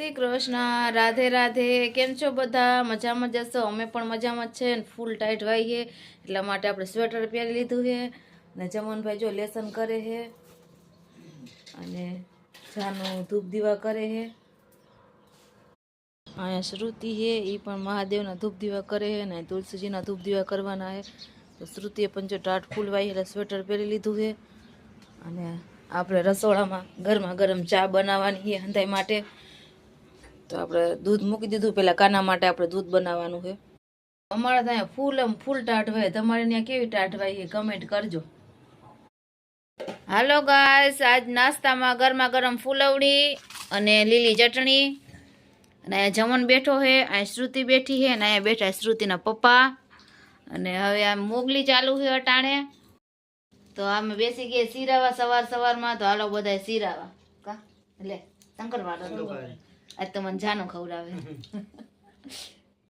શ્રી કૃષ્ણ, રાધે રાધે, કેમ છો બધા? મજામાં જશો અમે પણ મજામાં છે ફૂલ ટાઈટ વાઈએ એટલા માટે આપણે સ્વેટર પહેરી લીધું છે ને જમનભાઈ જો લેસન કરે છે અને જાનું ધૂપ દીવા કરે છે અહીંયા શ્રુતિ છે એ પણ મહાદેવના ધૂપ દીવા કરે છે ને તુલસીજીના ધૂપ દીવા કરવાના છે તો શ્રુતિએ પણ જો ટાટ ફૂલ વાઈ એટલે સ્વેટર પહેરી લીધું છે અને આપણે રસોડામાં ગરમા ગરમ ચા બનાવવાની છે હંધાઈ માટે. તો આપણે દૂધ મૂકી દીધું. પેલા કાના માટે આપણે દૂધ બનાવવાનું છે. અમારે ત્યાં ફૂલ એમ ફૂલ ટાટ તમારે ત્યાં કેવી ટાટ એ કમેન્ટ કરજો. હાલો ગાઈસ આજ નાસ્તામાં ગરમા ગરમ ફૂલવડી અને લીલી ચટણી. અને અહીંયા જમણ બેઠો છે, અહીંયા શ્રુતિ બેઠી છે અને અહીંયા બેઠા શ્રુતિના પપ્પા. અને હવે આ મોગલી ચાલુ છે અટાણે. તો અમે બેસી ગયા સિરાવા સવાર સવારમાં. તો હાલો બધા સિરાવા. કા? એટલે શંકર આજ તો મને જાનો ખવડાવે